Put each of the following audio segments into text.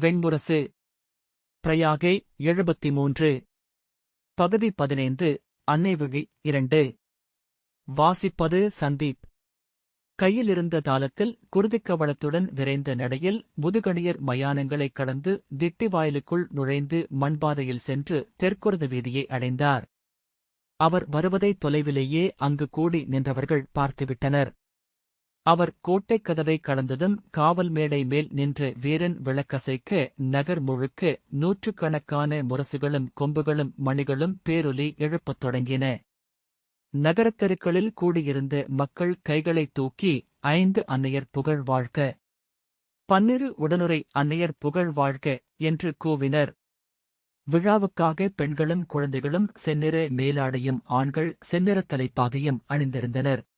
வெண்முரசு. பிரயாகை எழுபத்தி மூன்று பகுதி பதினைந்து அன்னைவிழி இரண்டு. வாசிப்பது சந்தீப். கையிலிருந்த தாளத்தில் குருதிக்கவளத்துடன் விரைந்த நடையில் முதுகணியர் மயானங்களைக் கடந்து திட்டி வாயிலுக்குள் நுழைந்து மண்பாதையில் சென்று தெற்குருத வீதியை அடைந்தார். அவர் வருவதை தொலைவிலேயே அங்கு கூடி நின்றவர்கள் பார்த்துவிட்டனர். அவர் கோட்டைக் கதவை கடந்ததும் காவல் மேடை மேல் நின்ற வீரன் விளக்கசைக்க நகர் முழுக்க நூற்றுக்கணக்கான முரசுகளும் கொம்புகளும் மணிகளும் பேரொலி எழுப்பத் தொடங்கின. நகரத்தெருக்களில் கூடியிருந்த மக்கள் கைகளைத் தூக்கி ஐந்து அன்னையர் புகழ் வாழ்க. பன்னிரு உடனுரை அன்னையர் புகழ் வாழ்க என்று கூவினர். விழாவுக்காக பெண்களும் குழந்தைகளும் செந்நிற மேலாடையும் ஆண்கள் செந்நிறத் தலைப்பாகையும் அணிந்திருந்தனர்.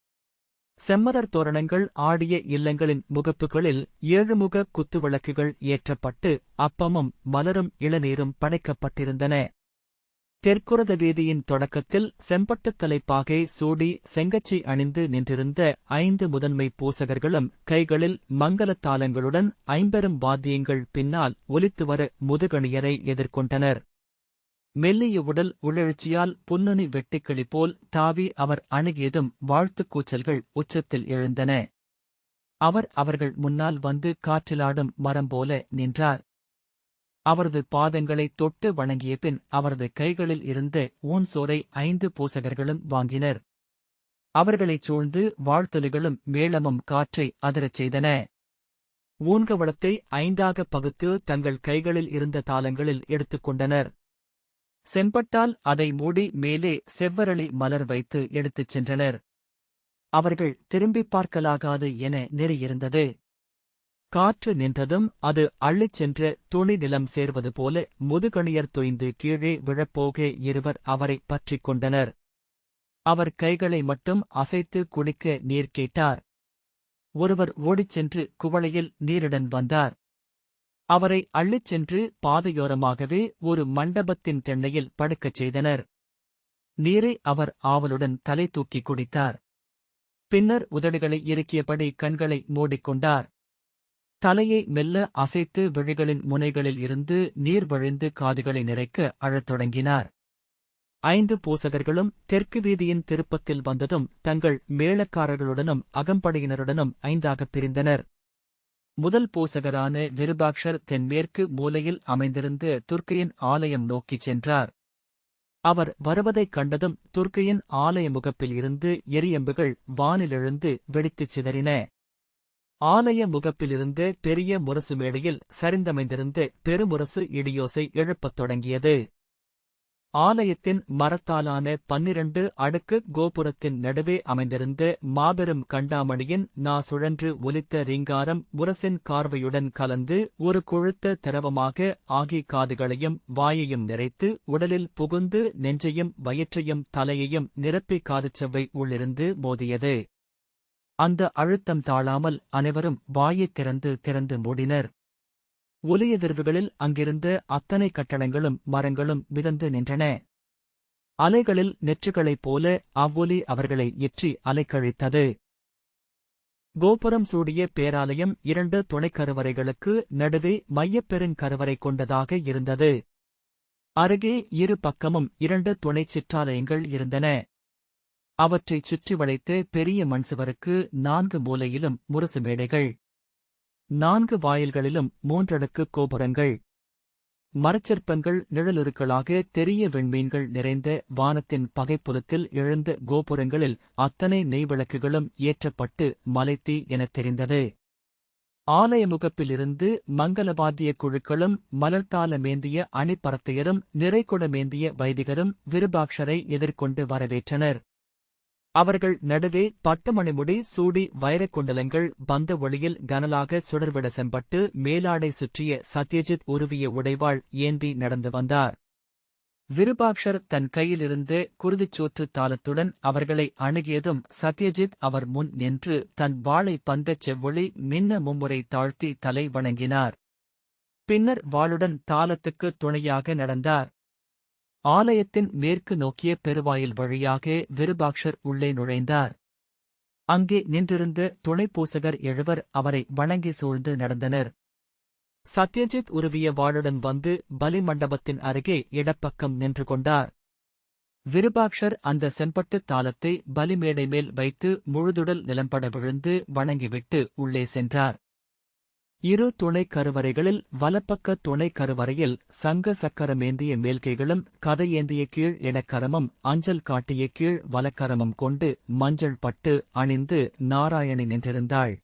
செம்மதர் தோரணங்கள் ஆடிய இல்லங்களின் முகப்புகளில் ஏழுமுக குத்துவிளக்குகள் ஏற்றப்பட்டு அப்பமும் மலரும் இளநீரும் படைக்கப்பட்டிருந்தன. தெற்குரத வீதியின் தொடக்கத்தில் செம்பட்டுத் தலைப்பாகை சூடி செங்கச்சி அணிந்து நின்றிருந்த ஐந்து முதன்மை பூசகர்களும் கைகளில் மங்கலத் தாளங்களுடன் ஐம்பெரும் வாத்தியங்கள் பின்னால் ஒலித்து வர முதுகணியரை எதிர்கொண்டனர். மெல்லிய உடல் உழழ்ச்சியால் புன்னணி வெட்டுக்கிளி போல் தாவி அவர் அணுகியதும் வாழ்த்துக் கூச்சல்கள் உச்சத்தில் எழுந்தன. அவர் அவர்கள் முன்னால் வந்து காற்றிலாடும் மரம் போல நின்றார். அவரது பாதங்களைத் தொட்டு வணங்கிய பின் அவரது கைகளில் இருந்த ஊன் சோரை ஐந்து பூசகர்களும் வாங்கினர். அவர்களைச் சூழ்ந்து வாழ்த்தொலிகளும் மேளமும் காற்றை அதிரச் செய்தன. ஊன்கவளத்தை ஐந்தாக பகுத்து தங்கள் கைகளில் இருந்த தாளங்களில் எடுத்துக்கொண்டனர் செம்பட்டால் அதை மூடி மேலே செவ்வரளி மலர் வைத்து எடுத்துச் சென்றனர். அவர்கள் திரும்பிப் பார்க்கலாகாது என நெறியிருந்தது. காற்று நின்றதும் அது அள்ளிச் சென்ற துணி நிலம் சேர்வது போல முதுகணியர் தொய்ந்து கீழே விழப்போக இருவர் அவரை பற்றிக் கொண்டனர். அவர் கைகளை மட்டும் அசைத்து குடிக்க நீர் கேட்டார். ஒருவர் ஓடிச் சென்று குவளையில் நீருடன் வந்தார். அவரை அள்ளிச் சென்று பாதையோரமாகவே ஒரு மண்டபத்தின் தென்னையில் படுக்கச் செய்தனர். நீரை அவர் ஆவலுடன் தலை தூக்கி குடித்தார். பின்னர் உதடுகளை இறுக்கியபடி கண்களை மூடிக்கொண்டார் தலையை மெல்ல அசைத்து விழிகளின் முனைகளில் இருந்து நீர் வழிந்து காதுகளை நிறைக்க அழத் தொடங்கினார். ஐந்து பூசகர்களும் தெற்கு வீதியின் திருப்பத்தில் வந்ததும் தங்கள் மேளக்காரர்களுடனும் அகம்படையினருடனும் ஐந்தாகப் பிரிந்தனர். முதல் பூசகரான விருபாக்ஷர் தென்மேற்கு மூலையில் அமைந்திருந்த துர்க்கையின் ஆலயம் நோக்கிச் சென்றார். அவர் வருவதைக் கண்டதும் துர்க்கையின் ஆலய முகப்பில் இருந்து எரியம்புகள் வானிலெழுந்து வெடித்துச் சிதறின. ஆலய முகப்பிலிருந்து பெரிய முரசு மேடையில் சரிந்தமைந்திருந்த பெருமுரசு இடியோசை எழுப்பத் தொடங்கியது. ஆலயத்தின் மரத்தாலான பன்னிரண்டு அடுக்கு கோபுரத்தின் நடுவே அமைந்திருந்த மாபெரும் கண்டாமணியின் நா சுழன்று ஒலித்த ரீங்காரம் முரசின் கார்வையுடன் கலந்து ஒரு கொழுத்த திரவமாக ஆகி காதுகளையும் வாயையும் நிறைத்து உடலில் புகுந்து நெஞ்சையும் வயிற்றையும் தலையையும் நிரப்பி காதுச்சவ்வை உள்ளிருந்து மோதியது. அந்த அழுத்தம் தாழாமல் அனைவரும் வாயைத் திறந்து திறந்து மூடினர். ஒலியதிர்வுகளில் அங்கிருந்த அத்தனை கட்டடங்களும் மரங்களும் மிதந்து நின்றன. அலைகளில் நெற்றுகளைப் போல அவ்வொலி அவர்களை எற்றி அலைக்கழித்தது. கோபுரம் சூடிய பேராலயம் இரண்டு துணைக்கருவறைகளுக்கு நடுவே மையப்பெருங்கருவறை கொண்டதாக இருந்தது. அருகே இரு பக்கமும் இரண்டு துணைச் சிற்றாலயங்கள் இருந்தன. அவற்றைச் சுற்றி வளைத்த பெரிய மண்சுவருக்கு நான்கு மூலையிலும் முரசு மேடைகள். நான்கு வாயில்களிலும் மூன்றடுக்கு கோபுரங்கள். மரச்சிற்பங்கள் நிழலுருக்களாக தெரிய வெண்மீன்கள் நிறைந்த வானத்தின் பகைப்புலத்தில் எழுந்த கோபுரங்களில் அத்தனை நெய்விளக்குகளும் ஏற்றப்பட்டு மலைத்தீ எனத் தெரிந்தது. ஆலய முகப்பிலிருந்து மங்களவாத்திய குழுக்களும் மலர்த்தால மேந்திய அணிப்பரத்தையரும் நிறைகுடமேந்திய வைதிகரும் விருபாக்ஷரை எதிர்கொண்டு வரவேற்றனர். அவர்கள் நடுவே பட்டுமணிமுடி சூடி வைரக் குண்டலங்கள் பந்த ஒளியில் கனலாக சுடர்விட செம்பட்டு மேலாடை சுற்றிய சத்யஜித் உருவிய உடைவாள் ஏந்தி நடந்து வந்தார். விருபாக்ஷர் தன் கையிலிருந்து குருதிச்சோற்று தாளத்துடன் அவர்களை அணுகியதும் சத்யஜித் அவர் முன் நின்று தன் வாளை பந்தச் செவ்வொளி மின்ன மும்முறை தாழ்த்தி தலை வணங்கினார். பின்னர் வாளுடன் தாளத்துக்கு துணையாக நடந்தார். ஆலயத்தின் மேற்கு நோக்கிய பெருவாயில் வழியாக விருபாக்ஷர் உள்ளே நுழைந்தார். அங்கே நின்றிருந்த துணைப்பூசகர் எழுவர் அவரை வணங்கி சூழ்ந்து நடந்தனர். சத்யஜித் உருவிய வாளுடன் வந்து பலி மண்டபத்தின் அருகே இடப்பக்கம் நின்று கொண்டார். விருபாக்ஷர் அந்த செம்பட்டு தாளத்தை பலிமேடை மேல் வைத்து முழுதுடல் நிலம்பட விழுந்து வணங்கிவிட்டு உள்ளே சென்றார். இரு துணைக் கருவறைகளில் வலப்பக்க துணைக் கருவறையில் சங்க சக்கரமேந்திய மேல்கைகளும் கதையேந்திய கீழ் இடக்கரமும் அஞ்சல் காட்டிய கீழ் வலக்கரமும் கொண்டு மஞ்சள் பட்டு அணிந்து நாராயணி நின்றிருந்தாள்.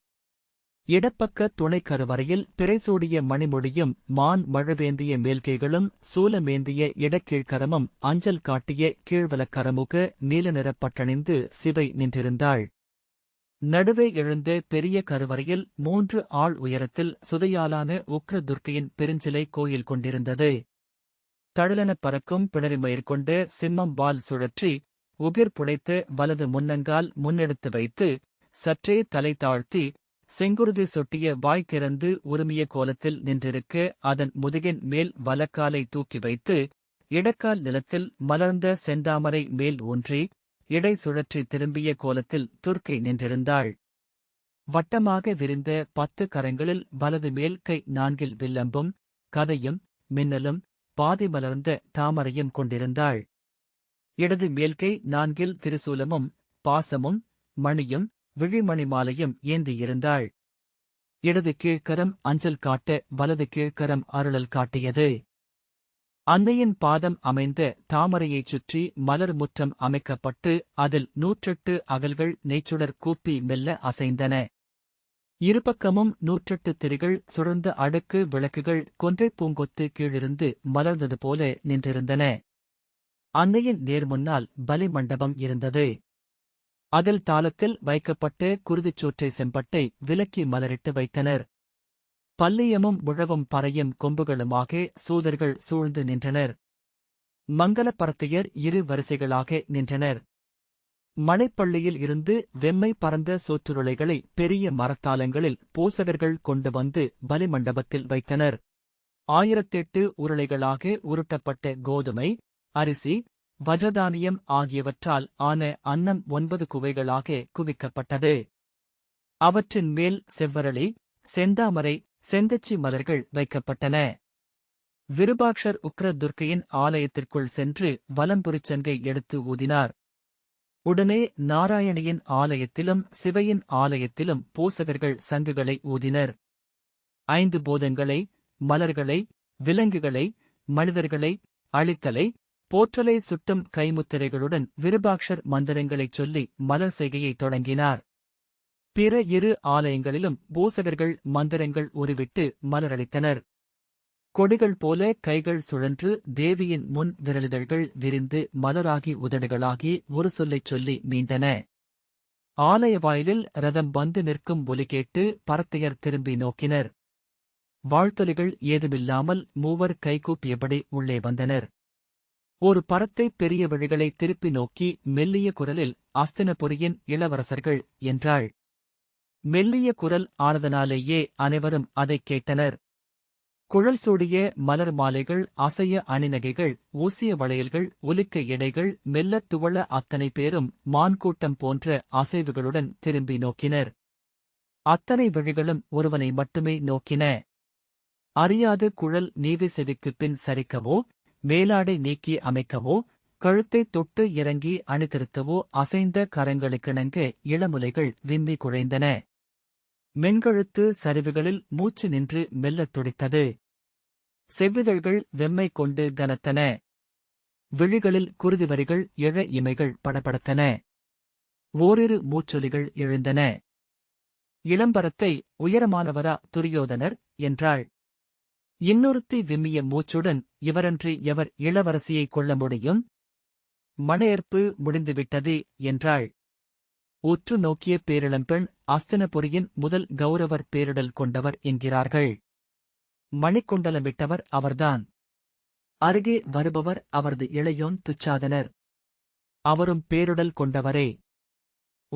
இடப்பக்க துணைக் கருவறையில் பிறைசூடிய மணிமொழியும் மான் மழவேந்திய மேல்கைகளும் சூலமேந்திய இடக்கீழ்கரமும் அஞ்சல் காட்டிய கீழ்வலக்கரமுக நீல நிறப்பட்டணிந்து சிவை நின்றிருந்தாள். நடுவே எழுந்த பெரிய கருவறையில் மூன்று ஆள் உயரத்தில் சுதையாலான உக்ர துர்க்கையின் பெருஞ்சிலை கோயில் கொண்டிருந்தது. தழலெனப் பறக்கும் பிணறி மேற்கொண்டு சிம்மம் பால் சுழற்றி உகிர் புடைத்து வலது முன்னங்கால் முன்னெடுத்து வைத்து சற்றே தலை தாழ்த்தி செங்குருதி சொட்டிய வாய் திறந்து உரிமைய கோலத்தில் நின்றிருக்க அதன் முதுகின் மேல் வலக்காலை தூக்கி வைத்து இடக்கால் நிலத்தில் மலர்ந்த செந்தாமரை மேல் ஊன்றி இடை சுழற்றி திரும்பிய கோலத்தில் துர்க்கை நின்றிருந்தாள். வட்டமாக விரிந்த பத்து கரங்களில் வலது மேல் கை நான்கில் வில்லம்பும் கதையும் மின்னலும் பாதி மலர்ந்த தாமரையும் கொண்டிருந்தாள். இடது மேல்கை நான்கில் திரிசூலமும் பாசமும் மணியும் விழிமணி மாலையும் ஏந்தியிருந்தாள் இடது கீழ்க்கரம் அஞ்சல் காட்ட வலது கீழ்க்கரம் அருளல் காட்டியது. அன்னையின் பாதம் அமைந்த தாமரையைச் சுற்றி மலர் முற்றம் அமைக்கப்பட்டு அதில் நூற்றெட்டு அகல்கள் நெய்ச்சுடர் கூப்பி மெல்ல அசைந்தன. இருபக்கமும் நூற்றெட்டு திரிகள் சுழந்த அடுக்கு விளக்குகள் கொன்றைப் பூங்கொத்து கீழிருந்து மலர்ந்தது போல நின்றிருந்தன. அன்னையின் நேர்முன்னால் பலி மண்டபம் இருந்தது. அதில் தாளத்தில் வைக்கப்பட்டு குருதிச்சோற்றை செம்பட்டை விலக்கி மலரிட்டு வைத்தனர். பல்லியமும் உழவும் பறையும் கொம்புகளுமாக சூதர்கள் சூழ்ந்து நின்றனர். மங்களப்பரத்தையர் இரு வரிசைகளாக நின்றனர். மலைப்பள்ளியில் இருந்து வெம்மை பறந்த சோற்றுருளைகளை பெரிய மரத்தாலங்களில் போசகர்கள் கொண்டு வந்து பலிமண்டபத்தில் வைத்தனர். ஆயிரத்தெட்டு உருளைகளாக உருட்டப்பட்ட கோதுமை அரிசி வஜதானியம் ஆகியவற்றால் ஆன அன்னம் ஒன்பது குவைகளாக குவிக்கப்பட்டது. அவற்றின் மேல் செவ்வரளி செந்தாமரை செந்தச்சி மலர்கள் வைக்கப்பட்டன. விருபாக்ஷர் உக்ர துர்க்கையின் ஆலயத்திற்குள் சென்று வலம்புரிச்சங்கை எடுத்து ஊதினார். உடனே நாராயணியின் ஆலயத்திலும் சிவையின் ஆலயத்திலும் பூசகர்கள் சங்குகளை ஊதினர். ஐந்து போதங்களை மலர்களை விலங்குகளை மனிதர்களை அழித்தலை போற்றலை சுட்டும் கைமுத்திரைகளுடன் விருபாக்ஷர் மந்திரங்களைச் சொல்லி மலர் செய்கையைத் தொடங்கினார். பிற இரு ஆலயங்களிலும் பூசகர்கள் மந்திரங்கள் உருவிட்டு மலரளித்தனர். கொடிகள் போல கைகள் சுழன்று தேவியின் முன் விரலிதழ்கள் விரிந்து மலராகி உதடுகளாகி ஒரு சொல்லைச் சொல்லி மீண்டன. ஆலய வாயிலில் ரதம் வந்து நிற்கும் ஒலி கேட்டு பரத்தையர் திரும்பி நோக்கினர். வாழ்த்தொலிகள் ஏதுமில்லாமல் மூவர் கைகூப்பியபடி உள்ளே வந்தனர். ஒரு பரத்தை பெரிய வழிகளை திருப்பி நோக்கி மெல்லிய குரலில் அஸ்தினபுரியின் இளவரசர்கள் என்றாள். மெல்லிய குரல் ஆனதனாலேயே அனைவரும் அதைக் கேட்டனர். குழல் சூடிய மலர் மாலைகள் அசைய அணிநகைகள் ஊசிய வளையல்கள் ஒலிக்க எடைகள் மெல்லத் துவள அத்தனை பேரும் மான்கூட்டம் போன்ற அசைவுகளுடன் திரும்பி நோக்கினர். அத்தனை வழிகளும் ஒருவனை மட்டுமே நோக்கின. அறியாது குழல் நீவி செவிக்குப் பின் சரிக்கவோ மேலாடை நீக்கி அமைக்கவோ கழுத்தைத் தொட்டு இறங்கி அணிதிருத்தவோ அசைந்த கரங்களுக்கிணங்க இளமுலைகள் விம்மி குழைந்தன. மென்கழுத்து சரிவுகளில் மூச்சு நின்று மெல்லத் துடித்தது. செவ்விதழ்கள் வெம்மை கொண்டு கனத்தன. விழிகளில் குருதி வரிகள் இழ இமைகள் படபடத்தன. ஓரிரு மூச்சொலிகள் எழுந்தன. இளம்பரத்தை உயரமானவரா துரியோதனர்? என்றாள். இன்னொருத்தி விம்மிய மூச்சுடன் இவரன்றி எவர் இளவரசியைக் கொள்ள முடியும்? மணையேற்பு முடிந்துவிட்டது என்றாள். உற்று நோக்கிய பேரிளம்பெண் அஸ்தினபுரியின் முதல் கௌரவர் பேரிடல் கொண்டவர் என்கிறார்கள். மணிக்குண்டலமிட்டவர் அவர்தான். அருகே வருபவர் அவரது இளையோன் துச்சாதனர். அவரும் பேருடல் கொண்டவரே.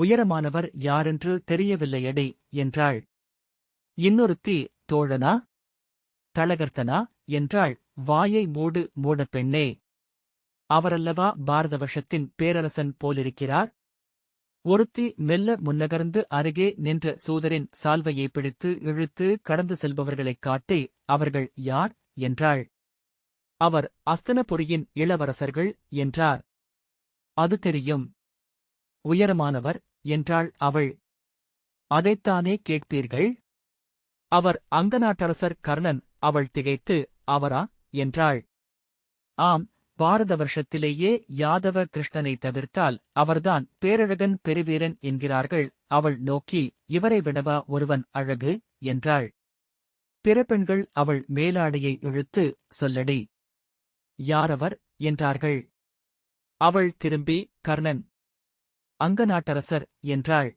உயரமானவர் யாரென்று தெரியவில்லையடே என்றாள். இன்னொருத்தி தோழனா? தளகர்த்தனா என்றாள். வாயை மூடு மூட பெண்ணே. அவரல்லவா பாரதவர்ஷத்தின் பேரரசன் போலிருக்கிறார்? ஒருத்தி மெல்ல முன்னகர்ந்து அருகே நின்ற சூதரின் சால்வையை பிடித்து இழுத்து கடந்து செல்பவர்களைக் காட்டி அவர்கள் யார்? என்றாள். அவர் அஸ்தனபுரியின் இளவரசர்கள் என்றார். அது தெரியும். உயரமானவர் என்றாள் அவள். அதைத்தானே கேட்பீர்கள்? அவர் அங்கநாட்டரசர் கர்ணன் அவள் திகைத்து அவரா? என்றாள். ஆம் பாரத வருஷத்திலேயே யாதவ கிருஷ்ணனை தவிர்த்தால் அவர்தான் பேரழகன் பெருவீரன் என்கிறார்கள். அவள் நோக்கி இவரை விடவா ஒருவன் அழகு? என்றாள். பிற பெண்கள் அவள் மேலாடையை இழுத்து சொல்லடி யாரவர்? என்றார்கள். அவள் திரும்பி கர்ணன் அங்கநாட்டரசர் என்றாள்.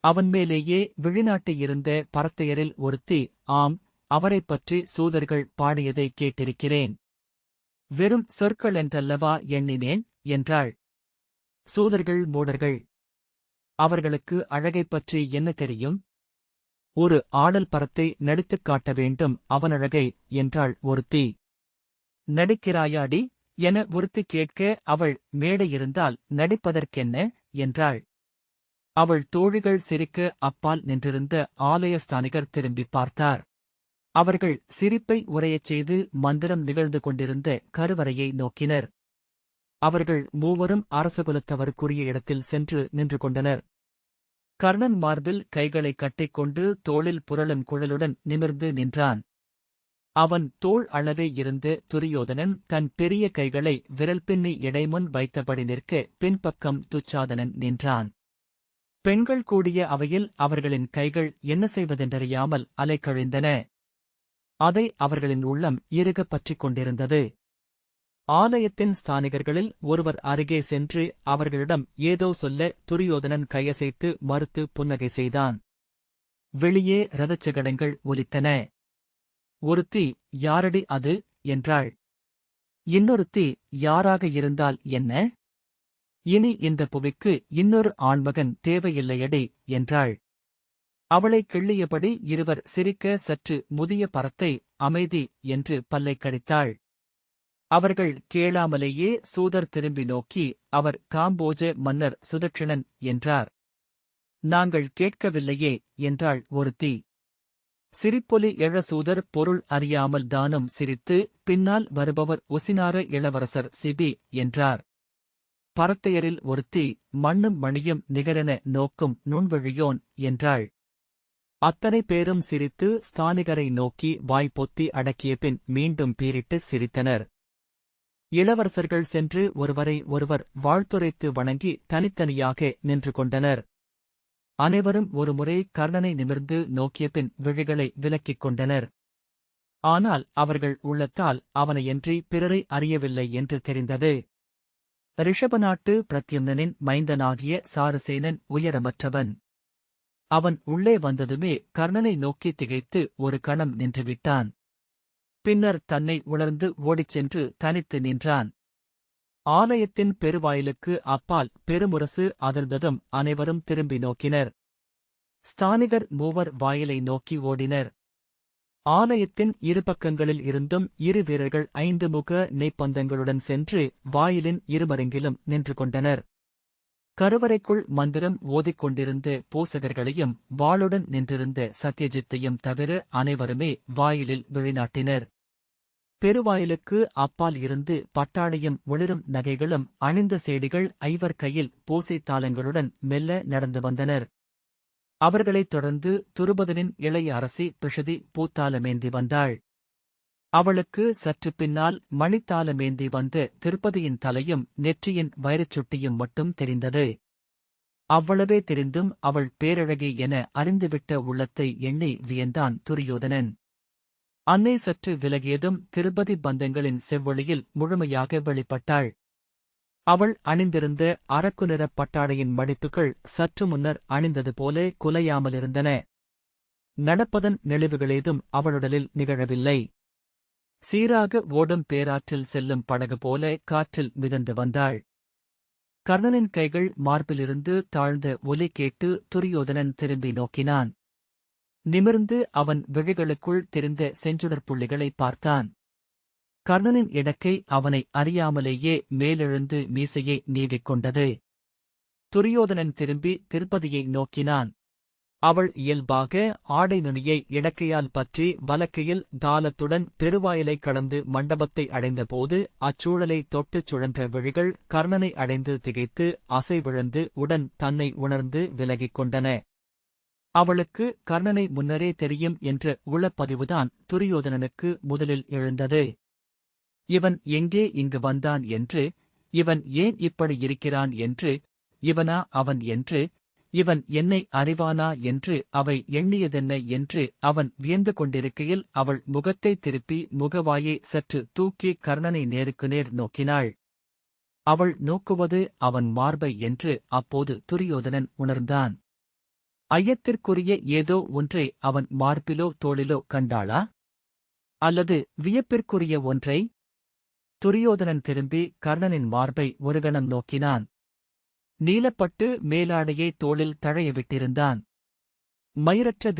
அவன் மேலேயே விழிநாட்டு இருந்த பரத்தையரில் ஒருத்தி ஆம் அவரைப் பற்றி சூதர்கள் பாடியதை கேட்டிருக்கிறேன். வெறும் சொற்கள் என்றல்லவா எண்ணினேன்? என்றாள். சூதர்கள் மூடர்கள் அவர்களுக்கு அழகைப் பற்றி என்ன தெரியும்? ஒரு ஆடல் பரத்தை நடித்துக் காட்ட வேண்டும் அவனழகை என்றாள் ஒருத்தி. நடிக்கிறாயாடி? என ஒருத்தி கேட்க அவள் மேடையிருந்தால் நடிப்பதற்கென்ன? என்றாள். அவள் தோழிகள் சிரிக்க அப்பால் நின்றிருந்த ஆலயஸ்தானிகர் திரும்பி பார்த்தார். அவர்கள் சிரிப்பை உரையச் செய்து மந்திரம் நிகழ்ந்து கொண்டிருந்த கருவறையை நோக்கினர். அவர்கள் மூவரும் அரசகுலத்தவருக்குரிய இடத்தில் சென்று நின்று கொண்டனர். கர்ணன் மார்பில் கைகளை கட்டிக்கொண்டு தோளில் புரளும் குழலுடன் நிமிர்ந்து நின்றான். அவன் தோள் அளவே இருந்த துரியோதனன் தன் பெரிய கைகளை விரல் பின்னி இடைமுன் வைத்தபடி நிற்க பின்பக்கம் துச்சாதனன் நின்றான். பெண்கள் கூடிய அவையில் அவர்களின் கைகள் என்ன செய்வதென்றறியாமல் அலைக்கழிந்தன. அதை அவர்களின் உள்ளம் இறுகப் பற்றிக் கொண்டிருந்தது. ஆலயத்தின் ஸ்தானிகர்களில் ஒருவர் அருகே சென்று அவர்களிடம் ஏதோ சொல்ல துரியோதனன் கையசைத்து மறுத்து புன்னகை செய்தான். வெளியே ரதச்சகடங்கள் ஒலித்தன. ஒருத்தி யாரடி அது? என்றாள். இன்னொருத்தி யாராக இருந்தால் என்ன? இனி இந்த புவிக்கு இன்னொரு ஆண்மகன் தேவையில்லையடி என்றாள். அவளை கிள்ளியபடி இருவர் சிரிக்க சற்று முதிய பரத்தை அமைதி என்று பல்லை கடித்தாள். அவர்கள் கேளாமலேயே சூதர் திரும்பி நோக்கி அவர் காம்போஜ மன்னர் சுதட்சிணன் என்றார். நாங்கள் கேட்கவில்லையே என்றாள் ஒருத்தி. சிரிப்பொலி எழ சூதர் பொருள் அறியாமல் தானும் சிரித்து பின்னால் வருபவர் ஒசினார இளவரசர் சிபி என்றார். பரத்தையரில் ஒருத்தி மண்ணும் மணியும் நிகரென நோக்கும் நுண்வழியோன் என்றாள். அத்தனை பேரும் சிரித்து ஸ்தானிகரை நோக்கி வாய் பொத்தி அடக்கிய பின் மீண்டும் பீரிட்டு சிரித்தனர். இளவரசர்கள் சென்று ஒருவரை ஒருவர் வாழ்த்துரைத்து வணங்கி தனித்தனியாக நின்று கொண்டனர். அனைவரும் ஒருமுறை கர்ணனை நிமிர்ந்து நோக்கிய பின் விழிகளை விலக்கிக் கொண்டனர். ஆனால் அவர்கள் உள்ளத்தால் அவனையன்றி பிறரை அறியவில்லை என்று தெரிந்தது. ரிஷபநாட்டு பிரத்யும்னனின் மைந்தனாகிய சாரசேனன் உயரமற்றவன். அவன் உள்ளே வந்ததுமே கர்ணனை நோக்கி திகைத்து ஒரு கணம் நின்றுவிட்டான். பின்னர் தன்னை உணர்ந்து ஓடிச் சென்று தனித்து நின்றான். ஆலயத்தின் பெருவாயிலுக்கு அப்பால் பெருமுரசு அதிர்ந்ததும் அனைவரும் திரும்பி நோக்கினர். ஸ்தானிகர் மூவர் வாயிலை நோக்கி ஓடினர். ஆலயத்தின் இருபக்கங்களில் இருந்தும் இரு வீரர்கள் ஐந்து முக நெய்ப்பந்தங்களுடன் சென்று வாயிலின் இருமருங்கிலும் நின்று கொண்டனர். கருவறைக்குள் மந்திரம் ஓதிக்கொண்டிருந்த பூசகர்களையும் வாளுடன் நின்றிருந்த சத்யஜித்தையும் தவிர அனைவருமே வாயிலில் வெளிநாட்டினர் பெருவாயிலுக்கு அப்பால் இருந்து பட்டாளையும் ஒளிரும் நகைகளும் அணிந்த சேடிகள் ஐவர் கையில் பூசை தாளங்களுடன் மெல்ல நடந்து வந்தனர். அவர்களைத் தொடர்ந்து துருபதனின் இளைய அரசி பிஷதி பூத்தாலமேந்தி வந்தாள். அவளுக்கு சற்று பின்னால் மணித்தாலமேந்தி வந்து திருப்பதியின் தலையும் நெற்றியின் வைரச்சுட்டியும் மட்டும் தெரிந்தது. அவ்வளவே தெரிந்தும் அவள் பேரழகி என அறிந்துவிட்ட உள்ளத்தை எண்ணி வியந்தான் துரியோதனன். அன்னை சற்று விலகியதும் திருப்பதி பந்தங்களின் செவ்வொளியில் முழுமையாக வெளிப்பட்டாள். அவள் அணிந்திருந்த அரக்கு நிறப் பட்டாடையின் மடிப்புகள் சற்று முன்னர் அணிந்தது போல குலையாமலிருந்தன. நடப்பதன் நெளிவுகளேதும் அவளுடலில் நிகழவில்லை. சீராக ஓடும் பேராற்றில் செல்லும் படகு போல காற்றில் மிதந்து வந்தாள். கர்ணனின் கைகள் மார்பிலிருந்து தாழ்ந்த ஒலி கேட்டு துரியோதனன் திரும்பி நோக்கினான். நிமிர்ந்து அவன் விழிகளுக்குள் தெரிந்த செஞ்சுடர் புள்ளிகளை பார்த்தான். கர்ணனின் இடக்கை அவனை அறியாமலேயே மேலெழுந்து மீசையை நீவிக் கொண்டது. துரியோதனன் திரும்பி திருப்பதியை நோக்கினான். அவள் இயல்பாக ஆடை நுனியை இடக்கையால் பற்றி வலக்கையில் தாளத்துடன் பெருவாயிலை கடந்து மண்டபத்தை அடைந்தபோது அச்சூழலை தொட்டுச் சுழன்ற விழிகள் கர்ணனை அடைந்து திகைத்து அசைவிழந்து உடன் தன்னை உணர்ந்து விலகிக் கொண்டன. அவளுக்கு கர்ணனை முன்னரே தெரியும் என்ற உளப்பதிவுதான் துரியோதனனுக்கு முதலில் எழுந்தது. இவன் எங்கே இங்கு வந்தான் என்று இவன் ஏன் இப்படி இருக்கிறான் என்று இவனா அவன் என்று இவன் என்னை அறிவானா என்று அவை எண்ணியதென்ன என்று அவன் வியந்து கொண்டிருக்கையில் அவள் முகத்தை திருப்பி முகவாயை சற்று தூக்கி கர்ணனை நேருக்கு நேர் நோக்கினாள். அவள் நோக்குவது அவன் மார்பை என்று அப்போது துரியோதனன் உணர்ந்தான். ஐயத்திற்குரிய ஏதோ ஒன்றை அவன் மார்பிலோ தோளிலோ கண்டாளா? அல்லது வியப்பிற்குரிய ஒன்றை? துரியோதனன் திரும்பி கர்ணனின் மார்பை ஒரு கணம் நோக்கினான். நீலப்பட்டு மேலாடையை தோளில் தழைய விட்டிருந்தான் மயிரற்ற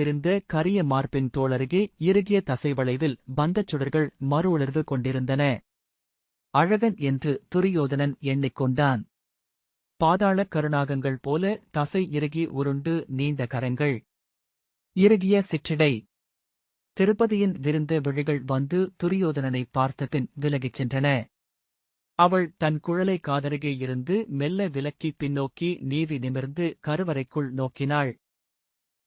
கரிய மார்பின் தோளருகே இறுகிய தசைவளைவில் பந்தச் சுடர்கள் மறு கொண்டிருந்தன. அழகன் என்று துரியோதனன் எண்ணிக்கொண்டான் பாதாள கருணாகங்கள் போல தசை இறுகி உருண்டு நீண்ட கரங்கள். இறுகிய சிற்றிடை. திருப்பதியின் விருந்த விழிகள் வந்து துரியோதனனை பார்த்தபின் விலகிச் சென்றன. அவள் தன் குழலை காதருகே இருந்து மெல்ல விலக்கி பின்னோக்கி நீவி நிமிர்ந்து கருவறைக்குள் நோக்கினாள்.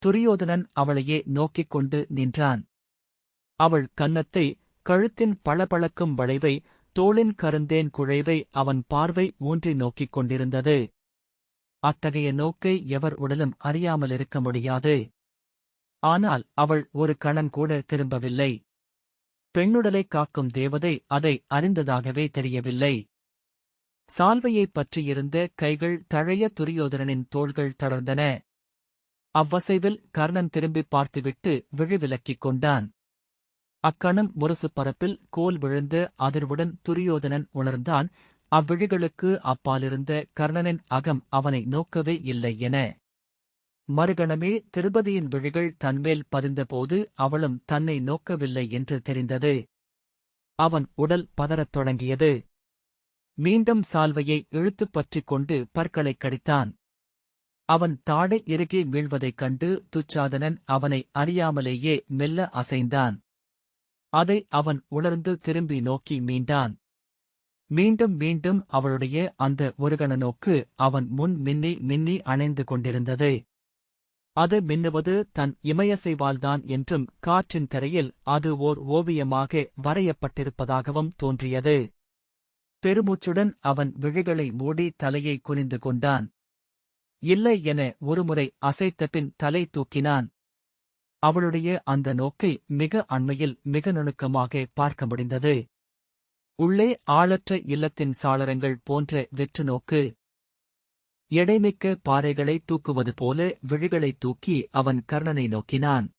துரியோதனன் அவளையே நோக்கிக் கொண்டு நின்றான். அவள் கன்னத்தை கழுத்தின் பளபளக்கும் வளைவை தோளின் கருந்தேன் குழைவை அவன் பார்வை ஊன்றி நோக்கிக் கொண்டிருந்தது. அத்தகைய நோக்கை எவர் உடலும் அறியாமலிருக்க முடியாது. ஆனால் அவள் ஒரு கணம் கூட திரும்பவில்லை. பெண்ணுடலை காக்கும் தேவதை அதை அறிந்ததாகவே தெரியவில்லை. சால்வையைப் பற்றியிருந்த கைகள் தழைய துரியோதனனின் தோள்கள் தளர்ந்தன. அவ்வசைவில் கர்ணன் திரும்பிப் பார்த்துவிட்டு விழிவிலக்கிக் கொண்டான். அக்கணம் முரசு பரப்பில் கோல் விழுந்து அதிர்வுடன் துரியோதனன் உணர்ந்தான். அவ்விழிகளுக்கு அப்பாலிருந்த கர்ணனின் அகம் அவனை நோக்கவே இல்லை என. மறுகணமே திருபதியின் விழிகள் தன்மேல் பதிந்தபோது அவளும் தன்னை நோக்கவில்லை என்று தெரிந்தது. அவன் உடல் பதறத் தொடங்கியது. மீண்டும் சால்வையை இழுத்துப் பற்றிக் கொண்டு பற்களைக் கடித்தான். அவன் தாடை இறுகி வீழ்வதைக் கண்டு துச்சாதனன் அவனை அறியாமலேயே மெல்ல அசைந்தான். அதை அவன் உணர்ந்து திரும்பி நோக்கி மீண்டான். மீண்டும் மீண்டும் அவளுடைய அந்த ஒருகண நோக்கு அவன் முன் மின்னி மின்னி அணைந்து கொண்டிருந்தது. அது மின்னுவது தன் இமயசைவால்தான் என்றும் காற்றின் தரையில் அது ஓர் ஓவியமாக வரையப்பட்டிருப்பதாகவும் தோன்றியது. பெருமூச்சுடன் அவன் விழிகளை மூடி தலையை குனிந்து கொண்டான். இல்லை என ஒருமுறை அசைத்தபின் தலை தூக்கினான். அவளுடைய அந்த நோக்கை மிக அண்மையில் மிக நுணுக்கமாக பார்க்க முடிந்தது. உள்ளே ஆளற்ற இல்லத்தின் சாளரங்கள் போன்ற வெற்று நோக்கு எடைமிக்க பாறைகளை தூக்குவது போல விழிகளை தூக்கி அவன் கர்ணனை நோக்கினான்.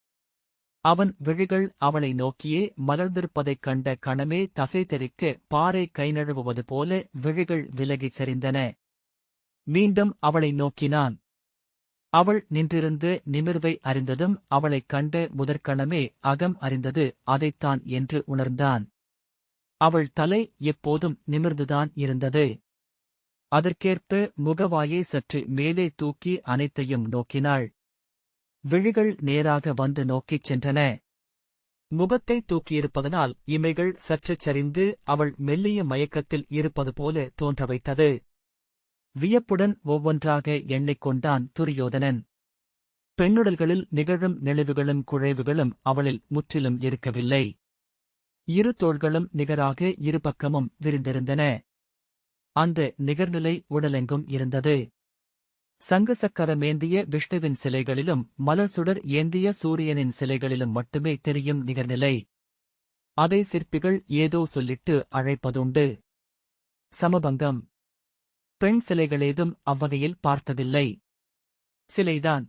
அவன் விழிகள் அவளை நோக்கியே மலர்ந்திருப்பதைக் கண்ட கணமே தசை தெரிக்க பாறை கை நழுவுவது போல விழிகள் விலகிச் சரிந்தன மீண்டும் அவளை நோக்கினான். அவள் நின்றிருந்து நிமிர்வை அறிந்ததும் அவளைக் கண்ட முதற்கணமே அகம் அறிந்தது அதைத்தான் என்று உணர்ந்தான். அவள் தலை எப்போதும் நிமிர்ந்துதான் இருந்தது. அதற்கேற்ப முகவாயை சற்று மேலே தூக்கி அனைத்தையும் நோக்கினாள். விழிகள் நேராக வந்து நோக்கிச் சென்றன. முகத்தை தூக்கியிருப்பதனால் இமைகள் சற்றுச் சரிந்து அவள் மெல்லிய மயக்கத்தில் இருப்பது போல தோன்ற வைத்தது வியப்புடன் ஒவ்வொன்றாக எண்ணிக்கொண்டான் துரியோதனன். பெண்ணுடல்களில் நிகழும் நெளிவுகளும் குழைவுகளும் அவளில் முற்றிலும் இருக்கவில்லை. இரு தோள்களும் நிகராக இருபக்கமும் விரிந்திருந்தன. அந்த நிகர்நிலை உடலெங்கும் இருந்தது. சங்கு சக்கரமேந்திய விஷ்ணுவின் சிலைகளிலும் மலர் சுடர் ஏந்திய சூரியனின் சிலைகளிலும் மட்டுமே தெரியும் நிகர்நிலை. அதை சிற்பிகள் ஏதோ சொல்லிட்டு அழைப்பதுண்டு. சமபங்கம். பெண் சிலைகளேதும் அவ்வகையில் பார்த்ததில்லை. சிலைதான்.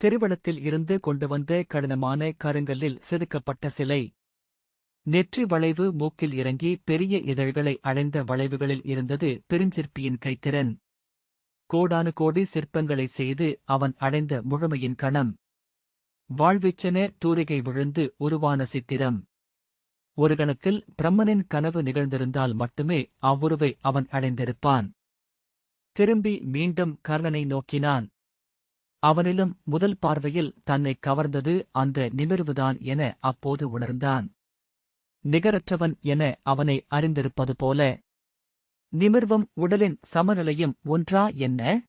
திருவளத்தில் இருந்து கொண்டு வந்த கடினமான கருங்கல்லில் செதுக்கப்பட்ட சிலை. நெற்றி வளைவு மூக்கில் இறங்கி பெரிய இதழ்களை அடைந்த வளைவுகளில் இருந்தது பெருஞ்சிற்பியின் கைத்திறன். கோடானு கோடி சிற்பங்களை செய்து அவன் அடைந்த முழுமையின் கணம். வாழ்விச்சென தூரிகை விழுந்து உருவான சித்திரம். ஒரு கணத்தில் பிரம்மனின் கனவு நிகழ்ந்திருந்தால் மட்டுமே அவ்வுருவை அவன் அடைந்திருப்பான். திரும்பி மீண்டும் கர்ணனை நோக்கினான். அவனிலும் முதல் பார்வையில் தன்னை கவர்ந்தது அந்த நிமிர்வுதான் என அப்போது உணர்ந்தான். நிகரற்றவன் என அவனை அறிந்திருப்பது போல. நிமிர்வும் உடலின் சமநிலையும் ஒன்றா என்ன?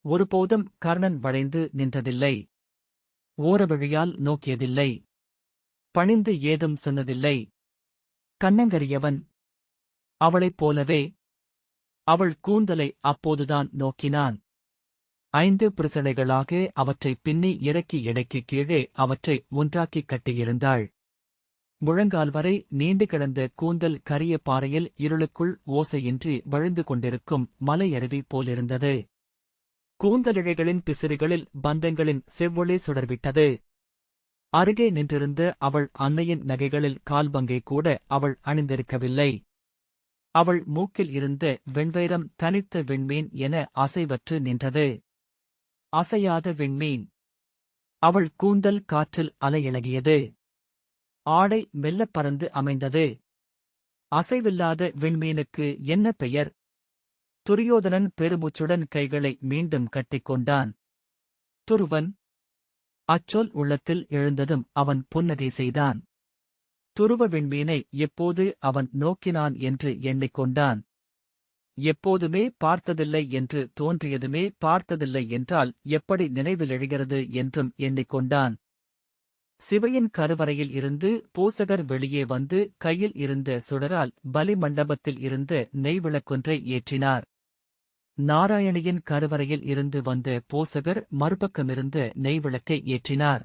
ஒருபோதும் கர்ணன் வளைந்து நின்றதில்லை. ஓரவழியால் நோக்கியதில்லை. பணிந்து ஏதும் சொன்னதில்லை. கண்ணங்கரியவன். அவளைப் போலவே. அவள் கூந்தலை அப்போதுதான் நோக்கினான். ஐந்து பிரசனைகளாக அவற்றை பின்னி இறக்கி எடைக்கு கீழே அவற்றை ஒன்றாக்கிக் கட்டியிருந்தாள். முழங்கால் வரை நீண்டு கிடந்த கூந்தல் கரிய பாறையில் இருளுக்குள் ஓசையின்றி வழிந்து கொண்டிருக்கும் மலையருவி போலிருந்தது. கூந்தலிழைகளின் பிசிறுகளில் பந்தங்களின் செவ்வொளி சுடர்விட்டது. அருகே நின்றிருந்த அவள் அன்னையின் நகைகளில் கால்பங்கை கூட அவள் அணிந்திருக்கவில்லை. அவள் மூக்கில் இருந்த வெண்வைரம் தனித்த விண்மீன் என அசைவற்று நின்றது. அசையாத விண்மீன். அவள் கூந்தல் காற்றில் அலையிளகியது ஆடை மெல்லப் பறந்து அமைந்தது. அசைவில்லாத விண்மீனுக்கு என்ன பெயர்? துரியோதனன் பெருமூச்சுடன் கைகளை மீண்டும் கட்டிக்கொண்டான் துருவன். அச்சொல் உள்ளத்தில் எழுந்ததும் அவன் புன்னகை செய்தான். துருவ விண்மீனை எப்போது அவன் நோக்கினான் என்று எண்ணிக்கொண்டான் எப்போதுமே பார்த்ததில்லை என்று தோன்றியதுமே பார்த்ததில்லை என்றால் எப்படி நினைவில் எழுகிறது என்றும் எண்ணிக்கொண்டான் சிவையின் கருவறையில் இருந்து பூசகர் வெளியே வந்து கையில் இருந்த சுடரால் பலி மண்டபத்தில் இருந்து நெய்விளக்கொன்றை ஏற்றினார். நாராயணியின் கருவறையில் இருந்து வந்த பூசகர் மறுபக்கமிருந்து நெய்விளக்கை ஏற்றினார்.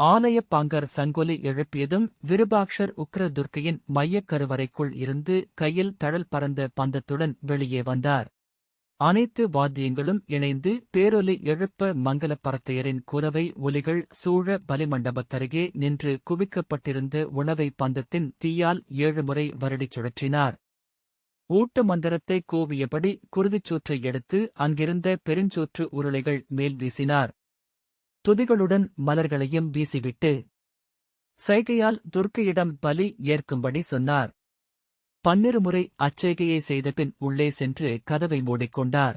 ஆலயப் பாங்கர் சங்கொலி எழுப்பியதும் விருபாக்ஷர் உக்ரதுர்க்கையின் மையக் கருவறைக்குள் இருந்து கையில் தழல் பறந்த பந்தத்துடன் வெளியே வந்தார். அனைத்து வாத்தியங்களும் இணைந்து பேரொலி எழுப்ப மங்களப் பரத்தையரின் குரவை ஒலிகள் சூழ பலிமண்டபத்தருகே நின்று குவிக்கப்பட்டிருந்த உணவை பந்தத்தின் தீயால் ஏழு முறை வருடிச் சுழற்றினார். ஊட்ட மந்திரத்தை கூவியபடி குருதிச்சூற்றை எடுத்து அங்கிருந்த பெருஞ்சூற்று உருளைகள் மேல் வீசினார். துதிகளுடன் மலர்களையும் வீசிவிட்டு சைகையால் துர்க்கையிடம் பலி ஏற்கும்படி சொன்னார். பன்னிரு முறை அச்சேகையை செய்தபின் உள்ளே சென்று கதவை மூடிக்கொண்டார்.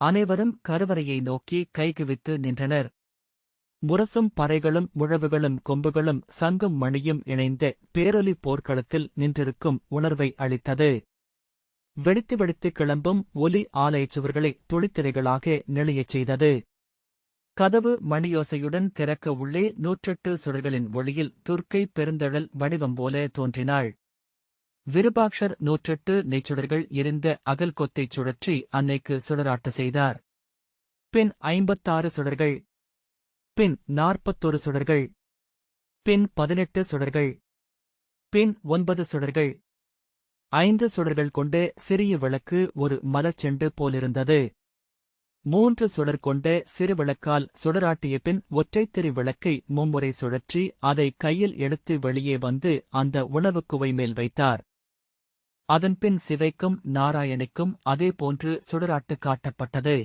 அனைவரும் கருவறையை நோக்கி கைகுவித்து நின்றனர். முரசும் பறைகளும் முழவுகளும் கொம்புகளும் சங்கும் மணியும் இணைந்த பேரொலி போர்க்களத்தில் நின்றிருக்கும் உணர்வை அளித்தது. வெடித்து வெடித்து கிளம்பும் ஒலி ஆலயச்சுவர்களை துளித்திரைகளாக நெளியச் செய்தது. கதவு மணியோசையுடன் திறக்க உள்ளே நூற்றெட்டு சுடர்களின் ஒளியில் துர்க்கை பெருந்தழல் வடிவம் போல தோன்றினாள். விருபாக்ஷர் நூற்றெட்டு நெய்ச்சுடர்கள் எரிந்த அகல் கொத்தைச் சுழற்றி அன்னைக்கு சுடராட்ட செய்தார். பின் ஐம்பத்தாறு சுடர்கள். பின் நாற்பத்தொரு சுடர்கள். பின் பதினெட்டு சுடர்கள். பின் ஒன்பது சுடர்கள். ஐந்து சுடர்கள் கொண்ட சிறிய விளக்கு ஒரு மலச்செண்டு போலிருந்தது. மூன்று சுடர் கொண்ட சிறு விளக்கால் சுடராட்டிய பின் ஒற்றைத்திரி விளக்கை மும்முறை சுழற்றி அதை கையில் எடுத்து வெளியே வந்து அந்த உணவுக்குவை மேல் வைத்தார். அதன்பின் சிவைக்கும் நாராயணிக்கும் அதேபோன்று சுடராட்டு காட்டப்பட்டது.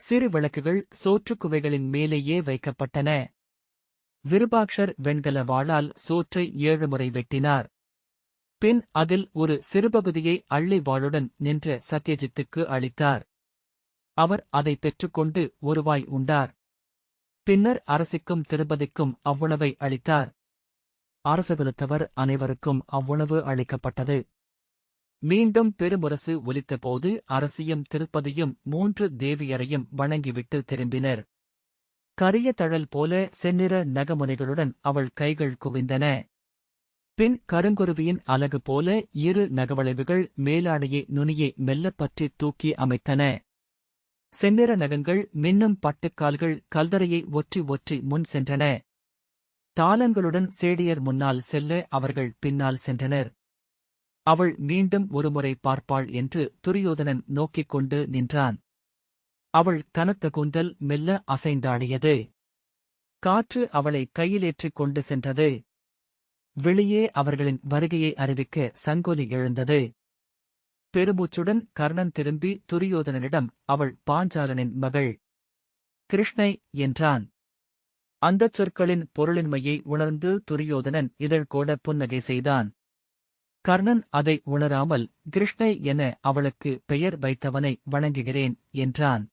சிறு விளக்குகள் சோற்றுக் குவைகளின் மேலேயே வைக்கப்பட்டன. விருபாக்ஷர் வெண்கல வாளால் சோற்றை ஏழு முறை வெட்டினார். பின் அதில் ஒரு சிறுபகுதியை அள்ளி வாளுடன் நின்ற சத்யஜித்துக்கு அளித்தார். அவர் அதை பெற்றுக்கொண்டு ஒருவாய் உண்டார். பின்னர் அரசிக்கும் திருப்பதிக்கும் அவ்வுணவை அளித்தார். அரசகுலத்தவர் அனைவருக்கும் அவ்வுணவு அளிக்கப்பட்டது. மீண்டும் பெருமுரசு ஒலித்தபோது அரசியும் திருப்பதியும் மூன்று தேவியரையும் வணங்கிவிட்டு திரும்பினர். கரிய தழல் போல செந்நிற நகமுனைகளுடன் அவள் கைகள் குவிந்தன. பின் கருங்குருவியின் அலகு போல இரு நகவளைவுகள் மேலாடையை நுனியை மெல்லப் பற்றித் தூக்கி அமைத்தன. செந்நிற நகங்கள் மின்னும் பட்டுக்கால்கள் கல்தரையை ஒற்றி ஒற்றி முன் சென்றன. தாளங்களுடன் சேடியர் முன்னால் செல்ல அவர்கள் பின்னால் சென்றனர். அவள் மீண்டும் ஒருமுறை பார்ப்பாள் என்று துரியோதனன் நோக்கிக் கொண்டு நின்றான். அவள் கனத்த கூந்தல் மெல்ல அசைந்தாடியது. காற்று அவளை கையிலேற்றிக் கொண்டு சென்றது. வெளியே அவர்களின் வருகையை அறிவிக்க சங்கொலி எழுந்தது. பெருமூச்சுடன் கர்ணன் திரும்பி துரியோதனனிடம் அவள் பாஞ்சாலனின் மகள். கிருஷ்ணை என்றான். அந்தச் சொற்களின் பொருளின்மையை உணர்ந்து துரியோதனன் இதழ் கூட புன்னகை செய்தான். கர்ணன் அதை உணராமல் கிருஷ்ணை என அவளுக்கு பெயர் வைத்தவனை வணங்குகிறேன் என்றான்.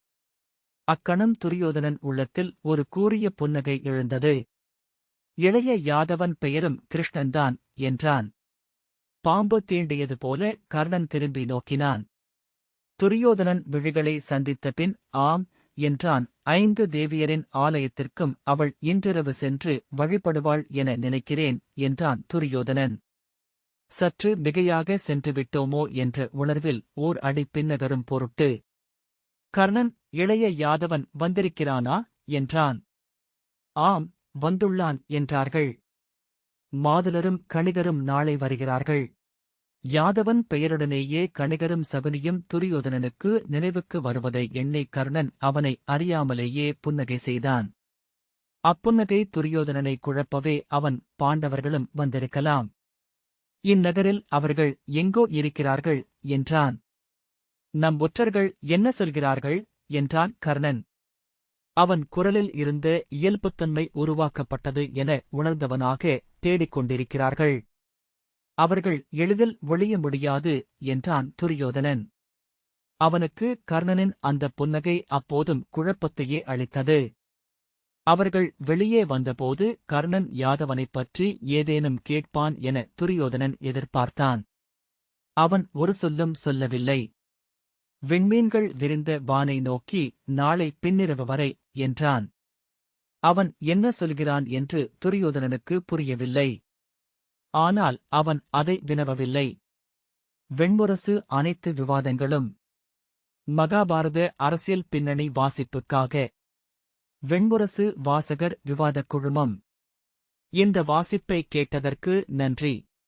அக்கணம் துரியோதனன் உள்ளத்தில் ஒரு கூறிய புன்னகை எழுந்தது. இளைய யாதவன் பெயரும் கிருஷ்ணன்தான் என்றான். பாம்பு தீண்டியது போல கர்ணன் திரும்பி நோக்கினான். துரியோதனன் விழிகளை சந்தித்த பின் ஆம் என்றான். ஐந்து தேவியரின் ஆலயத்திற்கும் அவள் இன்றிரவு சென்று வழிபடுவாள் என நினைக்கிறேன் என்றான் துரியோதனன். சற்று மிகையாக சென்று விட்டோமோ என்ற உணர்வில் ஓர் அடி பின்னகரும் பொருட்டு கர்ணன் இளைய யாதவன் வந்திருக்கிறானா? என்றான். ஆம் வந்துள்ளான் என்றார்கள். மாதுலரும் கணிகரும் நாளை வருகிறார்கள். யாதவன் பெயருடனேயே கணிகரும் சகுனியும் துரியோதனனுக்கு நினைவுக்கு வருவதை எண்ணி கர்ணன் அவனை அறியாமலேயே புன்னகை செய்தான். அப்புன்னகை துரியோதனனை குழப்பவே அவன் பாண்டவர்களும் வந்திருக்கலாம். இந்நகரில் அவர்கள் எங்கோ இருக்கிறார்கள் என்றான். நம் ஒற்றர்கள் என்ன சொல்கிறார்கள் என்றான் கர்ணன். அவன் குரலில் இருந்த இயல்புத்தன்மை உருவாக்கப்பட்டது என உணர்ந்தவனாக தேடிக் கொண்டிருக்கிறார்கள் அவர்கள் எளிதில் ஒழிய முடியாது என்றான் துரியோதனன். அவனுக்கு கர்ணனின் அந்த புன்னகை அப்போதும் குழப்பத்தையே அளித்தது. அவர்கள் வெளியே வந்தபோது கர்ணன் யாதவனைப் பற்றி ஏதேனும் கேட்பான் என துரியோதனன் எதிர்பார்த்தான். அவன் ஒரு சொல்லும் சொல்லவில்லை. விண்மீன்கள் விரிந்த வானை நோக்கி நாளை பின்னிரவு வரை என்றான். அவன் என்ன சொல்கிறான் என்று துரியோதனனுக்கு புரியவில்லை. ஆனால் அவன் அதை வினவவில்லை. வெண்முரசு அனைத்து விவாதங்களும் மகாபாரத அரசியல் பின்னணி வாசிப்புக்காக வெண்முரசு வாசகர் விவாதக் குழுமம். இந்த வாசிப்பை கேட்டதற்கு நன்றி.